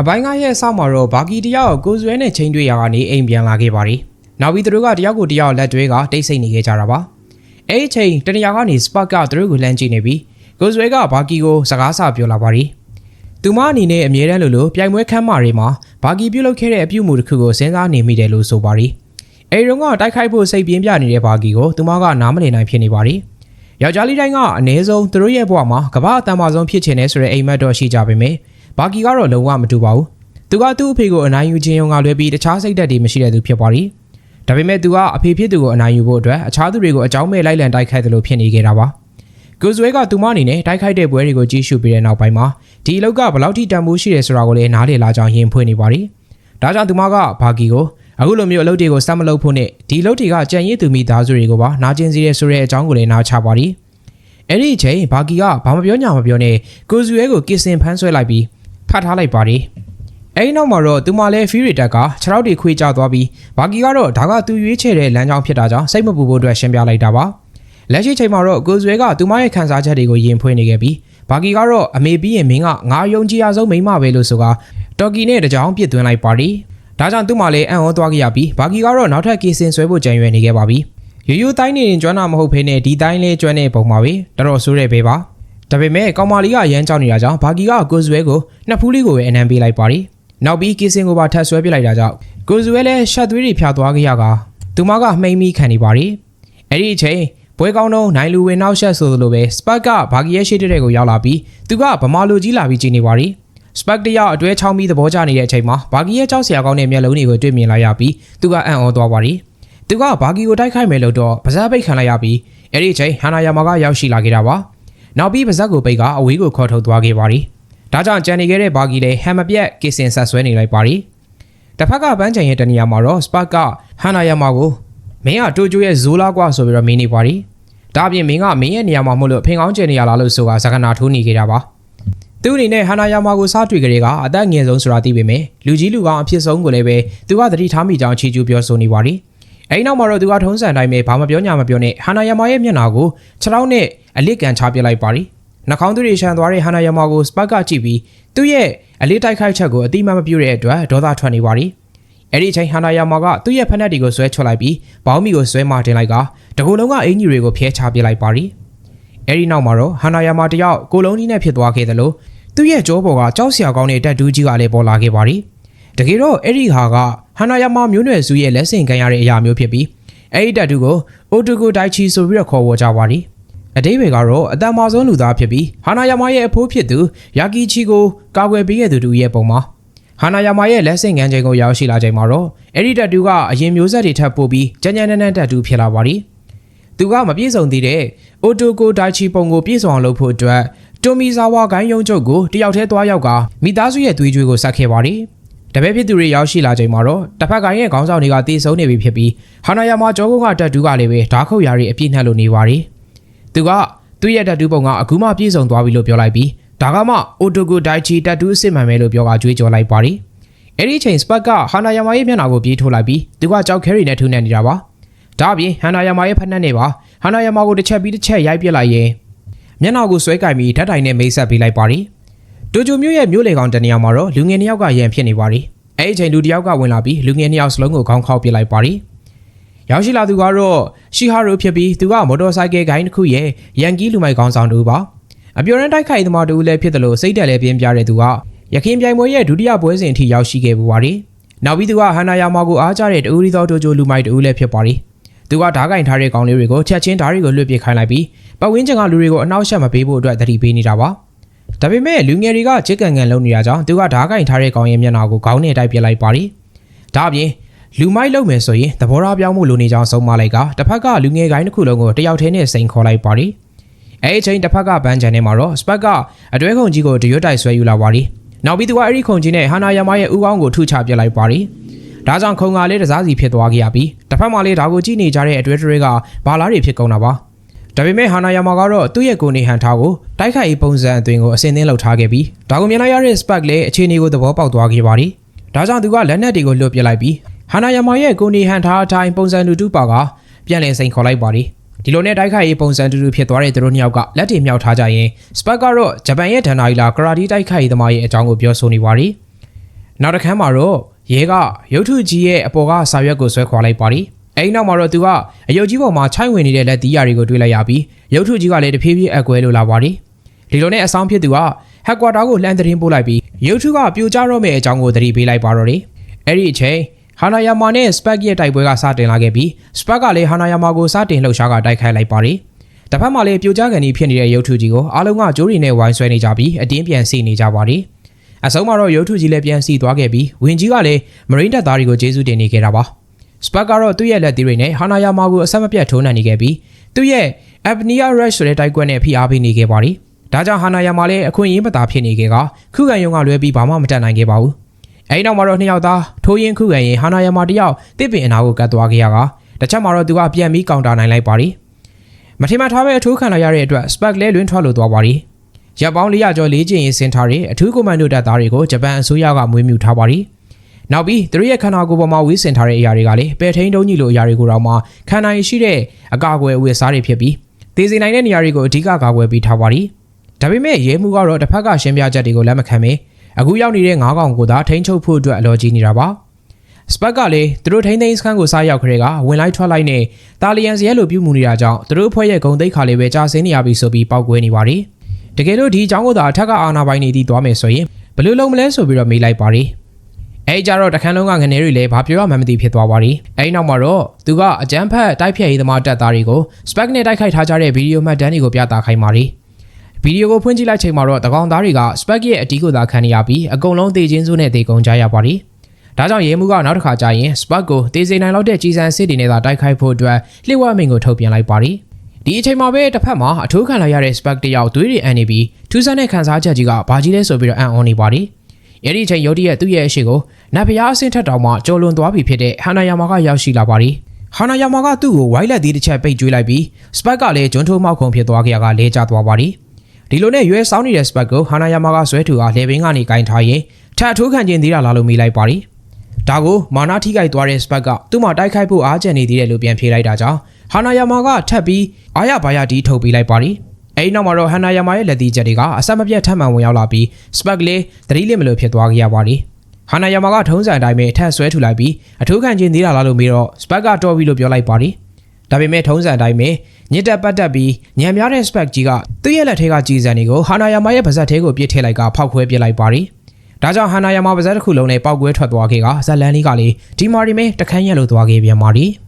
အပိုင်းကရဲ့အဆောက်မှာတော့ဘာကီတယောက်ကိုစွဲနဲ့ချင်းတွေ့ရကနေအိမ်ပြန်လာခဲ့ပါတယ်။နောက်ပြီးသူတို့ကတယောက်ကိုတယောက်လက်တွဲကတိတ်ဆိတ်နေခဲ့ကြတာပါ။အဲ့ဒီချိန်တနေရာကနေစပတ်ကသူတို့ကိုလှမ်းကြည့်နေပြီးကိုစွဲကဘာကီကိုစကားဆပြောလာပါတယ်။သူမအနေနဲ့အမြဲတမ်းလိုလိုပြိုင်ပွဲခန်းမတွေမှာဘာကီပြုတ်လုပ်ခဲ့တဲ့အပြုအမူတစ်ခုကိုစဉ်းစားနေမိတယ်လို့ဆိုပါတယ်။အဲဒီတော့ကတိုက်ခိုက်ဖို့စိတ်ပြင်းပြနေတဲ့ဘာကီကိုသူမကနားမလည်နိုင်ဖြစ်နေပါတယ်။ယောက်ျားလေးတိုင်းကအနည်းဆုံးသူတို့ရဲ့ဘဝမှာကမ္ဘာအတန်ပါဆုံးဖြစ်ချင်တဲ့ဆိုတဲ့အိမ်မက်တော့ရှိကြပေမယ့် ဘာကီကတော့လုံးဝမတူပါဘူး။သူကသူ့အဖေကိုအနိုင်ယူခြင်းရုံကလွဲပြီးတခြားစိတ်သက်တွေမရှိတဲ့သူဖြစ်ပါတယ်။ဒါပေမဲ့သူကအဖေဖြစ်သူကိုအနိုင်ယူဖို့အတွက်အခြားသူတွေကိုအကြောင်းမဲ့လိုက်လံတိုက်ခိုက်တယ်လို့ဖြစ်နေခဲ့တာပါ။ကိုဇွဲကသူမအနေနဲ့တိုက်ခိုက်တဲ့ပွဲတွေကိုကြီးစုပြီးတဲ့နောက်ပိုင်းမှာဒီအလောက်ကဘယ်လောက်ထိတန်ဖိုးရှိတယ်ဆိုတာကိုလည်းနားလည်လာကြောင်းယင်ဖွင့်နေပါတယ်။ဒါကြောင့်သူမကဘာကီကိုအခုလိုမျိုးအလုပ်တွေကိုစက်မလုပ်ဖို့နဲ့ဒီအလုပ်တွေကကြံရည်သူမိသားစုတွေကိုပါနာကျင်စေတဲ့ဆိုတဲ့အကြောင်းကိုလည်းနားချပါတယ်။အဲ့ဒီအချိန်ဘာကီကဘာမပြောညာမပြောနဲ့ကိုဇွဲကိုကစ်စင်ဖမ်းဆွဲလိုက်ပြီး ဖတ်ထားလိုက်ပါတယ်။အဲဒီနောက်မှာတော့သူမလည်းဖီရီတက်ကခြေထောက်တွေခွေးကျသွားပြီးဘာကီကတော့ဒါကသူရွေးချယ်တဲ့လမ်းကြောင်းဖြစ်တာကြောင့်စိတ်မပူဖို့အတွက်ရှင်းပြလိုက်တာပါ။လက်ရှိချိန်မှာတော့ကိုဇွဲကသူမရဲ့ခံစားချက်တွေကိုယင်ဖွင့်နေခဲ့ပြီးဘာကီကတော့အမေပြီးရင်မင်းကငါယုံကြည်ရဆုံးမိန်းမပဲလို့ဆိုကတော်ကီနဲ့တကြောင်ပြစ်သွင်းလိုက်ပါတယ်။ဒါကြောင့်သူ့မှာလည်းအံ့ဩသွားခဲ့ရပြီးဘာကီကတော့နောက်ထပ်ကေစင်ဆွဲဖို့ကြံရွယ်နေခဲ့ပါပြီ။ရိုးရိုးတိုင်းနေရင်ကျွမ်းတာမဟုတ်ဖေးနဲ့ဒီတိုင်းလေးကျွမ်းတဲ့ပုံပါပဲ။တော်တော်ဆိုးတဲ့ပဲပါ။ ဒါပေမဲ့ကောင်မလေးကရမ်းကြောက်နေတာကြောင့်ဘာကီကကိုဇွဲကိုနှစ်ဖူးလေးကိုပဲအနံပေးလိုက်ပါတယ်။နောက်ပြီးကေစင်ကိုပါထပ်ဆွဲပြလိုက်တာကြောင့်ကိုဇွဲလည်းရှက်သွေးတွေဖြာသွားခဲ့ရကသူမကမှိန်မိခံနေပါတယ်။အဲ့ဒီအချိန်ပွဲကောင်းတော့နိုင်လူဝင်နောက်ရှက်ဆိုသလိုပဲစပတ်ကဘာကီရဲ့ရှေ့တဲ့ကိုရောက်လာပြီးသူကဗမာလူကြီးလာပြီးကြည်နေပါတယ်စပတ်တရအတွဲချောင်းပြီးသဘောကျနေတဲ့အချိန်မှာဘာကီရဲ့ကြောက်စရာကောင်းတဲ့မျက်လုံးတွေကိုတွေ့မြင်လာရပြီးသူကအံ့ဩသွားပါတယ်သူကဘာကီကိုတိုက်ခိုက်မယ်လို့တော့ပါဇက်ပိတ်ခံလိုက်ရပြီးအဲ့ဒီအချိန်ဟန်နာယာမာကရောက်ရှိလာခဲ့တာပါ နောက်ပြီးပါဇက်ကိုပိတ်ကအဝေးကိုခေါ်ထုတ်သွားခဲ့ပါတယ်ဒါကြောင့်ကြံနေခဲ့တဲ့ဘာကီလည်းဟန်မပြတ်ကစ်စင်ဆက်ဆွဲနေလိုက်ပါတယ်တစ်ဖက်ကပန်းချန်ရဲ့တနေရာမှာတော့စပတ်ကဟန်နာယာမာကိုမင်းကတိုဂျိုရဲ့ဇိုးလာကွာဆိုပြီးတော့မင်းနေပါတယ်ဒါအပြင်မင်းကမင်းရဲ့နေရာမှာမဟုတ်လို့ဖင်ကောင်းကျင်နေရလားလို့ဆိုတာဇကနာထိုးနေခဲ့တာပါသူအနေနဲ့ဟန်နာယာမာကိုစားတွေ့ကြတဲ့ကအသက်ငယ်ဆုံးဆိုတာသိပေမဲ့လူကြီးလူကောင်းအဖြစ်ဆုံးကိုလည်းပဲသူကသတိထားမိကြောင်းချီကျူးပြောဆိုနေပါတယ် အဲဒီနောက်မှာတော့သူကထုံးစံတိုင်းပဲဘာမှပြောညာမပြောနဲ့ဟန်နာယာမာရဲ့မျက်နှာကိုခြေထောက်နဲ့အလစ်ကန်ချပြလိုက်ပါတယ်နှာခေါင်းသွေးတွေရှန်သွားတဲ့ဟန်နာယာမာကိုစပတ်ကကြည့်ပြီးသူ့ရဲ့အလေးတိုက်ခိုက်ချက်ကိုအတိမမပြုတ်တဲ့အတွက်ဒေါသထွက်နေပါတယ်အဲ့ဒီအချိန်ဟန်နာယာမာကသူ့ရဲ့ဖက်နက်တွေကိုဆွဲချွတ်လိုက်ပြီးဘောင်းမီကိုဆွဲမတင်လိုက်ကတကူလုံးကအင်ကြီးတွေကိုဖျဲချပစ်လိုက်ပါရီအဲ့ဒီနောက်မှာတော့ဟန်နာယာမာတယောက်ကိုလုံးကြီးနဲ့ဖြစ်သွားခဲ့သလိုသူ့ရဲ့ကြောပေါ်ကကြောက်စရာကောင်းတဲ့တက်တူးကြီးကလည်းပေါ်လာခဲ့ပါရီ တကယ်တော့အဲ့ဒီဟာကဟန်နာယာမာမျိုးနွယ်စုရဲ့လက်ဆင့်ခံရတဲ့အရာမျိုးဖြစ်ပြီးအဲ့ဒီတက်တူးကိုအိုတိုကိုဒိုင်ချီဆိုပြီးတော့ခေါ်ဝေါ်ကြပါရီအတိဘယ်ကတော့အတန်မာဆုံးလူသားဖြစ်ပြီးဟာနာယာမာရဲ့အဖိုးဖြစ်သူယာကီချီကိုကာကွယ်ပေးခဲ့သူတူရဲ့ပုံမှာဟာနာယာမာရဲ့လက်ဆင့်ကမ်းချိန်ကိုရောက်ရှိလာချိန်မှာတော့အဲ့ဒီတက်တူကအရင်မျိုးဆက်တွေထပ်ပို့ပြီးကြမ်းကြမ်းနန်းနန်းတက်တူဖြစ်လာပါသည်။သူကမပြည့်စုံသေးတဲ့အိုတိုကိုဒိုင်ချီပုံကိုပြည့်စုံအောင်လုပ်ဖို့အတွက်တိုမီဇာဝါဂိုင်းယုံချုပ်ကိုတယောက်တည်းသွားရောက်ကမိသားစုရဲ့သွေးကြွေးကိုဆက်ခဲ့ပါသည်။ တပည့်ဖြစ်သူတွေရောက်ရှိလာချိန်မှာတော့တစ်ဖက်ကရဲ့ခေါင်းဆောင်တွေကတည်ဆုံနေပြီဖြစ်ပြီးဟာနာယာမာကျောကုန်းကတက်တူကလည်းပဲဓာခုတ်ရာတွေအပြည့်နှက်လို့နေပါသည်။သူကသူ့ရဲ့တက်တူပုံကအခုမှပြည့်စုံသွားပြီလို့ပြောလိုက်ပြီးဒါကမှအိုတိုကိုဒိုင်ချီတက်တူးအစ်စ်မှန်မယ်လို့ပြောကကြွေးကြော်လိုက်ပါသည်။အဲ့ဒီချိန်စပတ်ကဟာနာယာမာရဲ့မျက်နှာကိုပြေးထိုးလိုက်ပြီးသူကကြောက်ခဲရီနဲ့ထူနေနေတာပါ။ဒါအပြင်ဟန်နာယာမာရဲ့ဖက်နှက်နဲ့ပါဟန်နာယာမာကိုတစ်ချက်ပြီးတစ်ချက်ရိုက်ပစ်လိုက်ရင်မျက်နှာကိုဆွဲကင်ပြီးဓာတ်တိုင်နဲ့မိတ်ဆက်ပေးလိုက်ပါသ ည်။တိုဂျိုမျိုးရဲ့မျိုးလေကောင်တနေရာမှာတော့လူငယ်နှစ်ယောက်ကရန်ဖြစ်နေပါသည်။အဲ့ဒီချိန်လူတစ်ယောက်ကဝင်လာပြီးလူငယ်နှစ်ယောက်စလုံးကိုခေါင်းခေါက်ပစ်လိုက်ပါသည်။ရောက်ရှိလာသူကတော့ရှီဟာရိုဖြစ်ပြီးသူကမော်တော်ဆိုင်ကယ်ဂိုင်းတစ်ခုရဲ့ရန်ကီးလူမိုက်ကောင်ဆောင်တူပါ။အပြော်ရန်တိုက်ခိုက်သမားတူလည်းဖြစ်တယ်လို့စိတ်တက်လည်းပြင်းပြတဲ့သူကရခင်ပြိုင်ပွဲရဲ့ဒုတိယပွဲစဉ်အထိရောက်ရှိခဲ့ပူပါတယ်။နောက်ပြီးသူကဟန်နာယာမာကိုအားကြတဲ့တူရီသောတိုဂျိုလူမိုက်တူလည်းဖြစ်ပါတယ်။သူကဓားကင်ထားတဲ့ကောင်လေးတွေကိုချက်ချင်းဓားတွေကိုလွှတ်ပစ်ခိုင်းလိုက်ပြီးပတ်ဝန်းကျင်ကလူတွေကိုအနောက်ရှက်မပေးဖို့အတွက်သတိပေးနေတာပါ။ ဒါပေမဲ့လူငယ်တွေကချစ်ကန်ကန်လုံနေတာကြောင့်သူကဓားကင်ထားတဲ့ကောင်ရဲ့မျက်နှာကိုခေါင်းနဲ့တိုက်ပစ်လိုက်ပါတယ်။ဒါအပြင်လူမိုက်လုံမယ်ဆိုရင်သဘောထားပြောင်းမှုလိုနေကြောင်းဆုံးမလိုက်ကတစ်ဖက်ကလူငယ်ကိုင်းတစ်ခုလုံးကိုတယောက်တည်းနဲ့စိန်ခေါ်လိုက်ပါတယ်။အဲဒီအချိန်တစ်ဖက်ကဘန်းချန်ထဲမှာတော့စပတ်ကအတွဲခုံကြီးကိုတရွတ်တိုက်ဆွဲယူလာပါတယ်။နောက်ပြီးသူကအဲ့ဒီခုံကြီးနဲ့ဟာနာယာမရဲ့ဥကောင်းကိုထုချပြစ်လိုက်ပါတယ်။ဒါကြောင့်ခုံကလေးတစားစီဖြစ်သွားခဲ့ရပြီးတစ်ဖက်မှာလေးဒါကိုကြည့်နေကြတဲ့အတွဲတွေကဘာလားတွေဖြစ်ကုန်တာပါ။ ဒါပေမဲ့ဟာနာယာမာကတော့သူ့ရဲ့ကိုနေဟန်ထားကိုတိုက်ခိုက်ရေးပုံစံအသွင်ကိုအစင်းသင်းလှုပ်ထားခဲ့ပြီးဒါကိုမြင်လိုက်ရတဲ့ Spark လည်းအခြေအနေကိုသဘောပေါက်သွားခဲ့ပါတယ်။ဒါကြောင့်သူကလက်နက်တွေကိုလွတ်ပစ်လိုက်ပြီးဟာနာယာမာရဲ့ကိုနေဟန်ထားအတိုင်းပုံစံတူတူပါကပြန်လည်စိန်ခေါ်လိုက်ပါတယ်။ဒီလိုနဲ့တိုက်ခိုက်ရေးပုံစံတူတူဖြစ်သွားတဲ့သူတို့နှစ်ယောက်ကလက်တွေမြောက်ထားကြရင် Spark ကတော့ဂျပန်ရဲ့ဒန်နာရီလာကရာတီတိုက်ခိုက်ရေးသမားရဲ့အကြောင်းကိုပြောဆိုနေပါတယ်။နောက်တစ်ခါမှာတော့ရဲကရုတ်ထုကြီးရဲ့အပေါ်ကစာရွက်ကိုဆွဲခွာလိုက်ပါသည် အဲဒီနောက်မှာတော့သူကအယုတ်ကြီးပေါ်မှာခြိုက်ဝင်နေတဲ့လက်သီးရတွေကိုတွေ့လိုက်ရပြီးရုတ်ထုကြီးကလည်းတဖြည်းဖြည်းအကွဲလို့လာပါသည်ဒီလိုနဲ့အဆောင်ဖြစ်သူကဟက်ကွာတာကိုလှမ်းသတင်းပို့လိုက်ပြီးရုတ်ထုကပြိုကျတော့မယ့်အကြောင်းကိုသတိပေးလိုက်ပါတော့တယ်အဲ့ဒီအချိန်ဟာနာယာမာနဲ့စပတ်ရဲ့တိုက်ပွဲကစတင်လာခဲ့ပြီးစပတ်ကလည်းဟာနာယာမာကိုစတင်လှုပ်ရှားကတိုက်ခိုက်လိုက်ပါတယ်တစ်ဖက်မှာလည်းပြိုကျကန်ကြီးဖြစ်နေတဲ့ရုတ်ထုကြီးကိုအားလုံးကကြိုးရီနဲ့ဝိုင်းဆွဲနေကြပြီးအတင်းပြန်စီနေကြပါတယ်အဆုံးမှာတော့ရုတ်ထုကြီးလည်းပြန်စီသွားခဲ့ပြီးဝင်းကြီးကလည်းမရင်းတပ်သားတွေကိုကျေးဇူးတင်နေခဲ့တာပါ စပတ်ကတော့သူ့ရဲ့လက်သီးတွေနဲ့ဟာနာယာမာကိုအဆက်မပြတ်ထိုးနှံနေခဲ့ပြီးသူ့ရဲ့ Apnea Rush ဆိုတဲ့တိုက်ကွက်နဲ့ဖိအားပေးနေခဲ့ပါတယ်ဒါကြောင့်ဟာနာယာမာလည်းအခွင့်အရေးမသာဖြစ်နေခဲ့ကခုခံရုံကလွဲပြီးဘာမှမတတ်နိုင်ခဲ့ပါဘူးအဲဒီနောက်မှာတော့နှစ်ယောက်သားထိုးရင်ခုခံရင်ဟာနာယာမာတယောက်တစ်ပင်အနာကိုကတ်သွားခဲ့ရကတစ်ချက်မှာတော့သူကပြန်ပြီးကောင်တာနိုင်လိုက်ပါတယ်မထင်မှတ်ထားပဲအထိုးခံလိုက်ရတဲ့အတွက် Spark လဲလွင်းထွက်လို့သွားပါတယ်ရပ်ပေါင်း400ကျော်လေးကျင်ရင်ဆင်ထားတဲ့အထူးကွန်မန်ဒိုတပ်သားတွေကိုဂျပန်အစိုးရကမွေးမြူထားပါတယ် နောက်ပြီးသူတို့ရဲ့ခန္ဓာကိုယ်ပေါ်မှာဝေးဆင်ထားတဲ့အရာတွေကလည်းပယ်ထိန်တုံးကြီးလိုအရာတွေကိုတော့မှခန္ဓာရည်ရှိတဲ့အကာအကွယ်အဝတ်စားတွေဖြစ်ပြီးတည်စီနိုင်တဲ့နေရာတွေကိုအဓိကကာကွယ်ပေးထားပါတယ်ဒါပေမဲ့ရဲမှုကတော့တစ်ဖက်ကရှင်းပြချက်တွေကိုလက်မခံပဲအခုရောက်နေတဲ့ငါးကောင်ကိုသာထိန်းချုပ်ဖို့အတွက်အလောကြီးနေတာပါစပတ်ကလည်းသူတို့ထိန်းသိမ်းစခန်းကိုစားရောက်ခရဲကဝင်လိုက်ထွက်လိုက်နေတာလီယန်စီရဲလိုပြုမှုနေတာကြောင့်သူတို့ဖွဲ့ရဲ့ဂုံတိတ်ခါလေးပဲကြာဆင်းနေရပြီဆိုပြီးပောက်ကွဲနေပါတယ်တကယ်လို့ဒီအကြောင်းကိုသာအထက်ကအာနာပိုင်နေတည်သွားမယ်ဆိုရင်ဘယ်လိုလုပ်မလဲဆိုပြီးတော့မေးလိုက်ပါတယ် အဲကြတော့တခန်းလုံးကငနေတွေလည်းဘာပြောရမှန်းမသိဖြစ်သွားပါတယ်အဲဒီနောက်မှာတော့သူကအကြမ်းဖက်တိုက်ဖျက်ရေးသမားတပ်သားတွေကိုစပက်နဲ့တိုက်ခိုက်ထားကြတဲ့ဗီဒီယိုမှတ်တမ်းတွေကိုပြသခိုင်းပါတယ်ဗီဒီယိုကိုဖွင့်ကြည့်လိုက်ချိန်မှာတော့တကောင်သားတွေကစပက်ရဲ့အတီးကိုသာခံနေရပြီးအကုန်လုံးတေချင်းစုနဲ့တေကုန်ကြရပါတယ်ဒါကြောင့်ရဲမှုကနောက်တစ်ခါကြာရင်စပတ်ကိုတေးစိန်နိုင်လောက်တဲ့ကြီးစံစစ်တွေနဲ့သာတိုက်ခိုက်ဖို့အတွက်လှိဝက်မိန်ကိုထုတ်ပြန်လိုက်ပါတယ်ဒီအချိန်မှာပဲတစ်ဖက်မှာအထိုးခံလိုက်ရတဲ့ spark တယောက်သွေးတွေအန်နေပြီးထူးဆန်းတဲ့ခံစားချက်ကြီးကဘာကြီးလဲဆိုပြီးတော့အံ့ဩနေပါတယ်။အဲဒီအချိန်ယုတ်တရဲ့သူ့ရဲ့အရှိကို နတ်ဖျားအဆင့်ထက်တောင်မှကြော်လွန်သွားပြီဖြစ်တဲ့ဟာနာယာမာကရောက်ရှိလာပါတယ်။ဟာနာယာမာကသူ့ကိုဝိုင်းလက်သေးတစ်ချက်ပိတ်ကျွေးလိုက်ပြီး spark ကလည်းဂျွန်းထိုးမောက်ခုံဖြစ်သွားကြရကလဲကျသွားပါတယ်။ဒီလိုနဲ့ရွယ်ဆောင်းနေတဲ့ spark ကိုဟာနာယာမာကဆွဲထူအားလေဘင်းကနေကင်ထားရင်ထပ်ထိုးခံခြင်းသေးတာလားလို့မေးလိုက်ပါတယ်။ဒါကိုမာနာထိခိုက်သွားတဲ့ spark ကသူ့မှာတိုက်ခိုက်ဖို့အားကျန်နေသေးတယ်လို့ပြန်ဖြေလိုက်တာကြောင့်ဟာနာယာမာကထပ်ပြီးအာရဘာယာတီထုတ်ပေးလိုက်ပါတယ်။အဲဒီနောက်မှာတော့ဟန်နာယာမာရဲ့လက်သီးချက်တွေကအဆက်မပြတ်ထပ်မံဝင်ရောက်လာပြီးစပတ်လေးသတိလစ်မလို့ဖြစ်သွားခဲ့ရပါတယ်။ ဟန်နာယာမာကထုံးစံအတိုင်းပဲထပ်ဆွဲထူလိုက်ပြီးအထူးခံခြင်းသေးတာလားလို့မေးတော့စပတ်ကတော်ပြီလို့ပြောလိုက်ပါတယ်။ဒါပေမဲ့ထုံးစံအတိုင်းပဲညစ်တက်ပတ်တက်ပြီးညံများတဲ့စပတ်ကြီးကသူ့ရဲ့လက်ထဲကကြီးစံတွေကိုဟန်နာယာမာရဲ့ပါဇက်ထဲကိုပြစ်ထည့်လိုက်ကဖောက်ခွဲပစ်လိုက်ပါတယ်။ဒါကြောင့်ဟန်နာယာမာပါဇက်တစ်ခုလုံးနဲ့ပောက်ကွဲထွက်သွားခဲ့ကဇက်လန်လေးကလည်းဒီမာရီမဲတခန်းရက်လို့သွားခဲ့ပြန်ပါတယ်။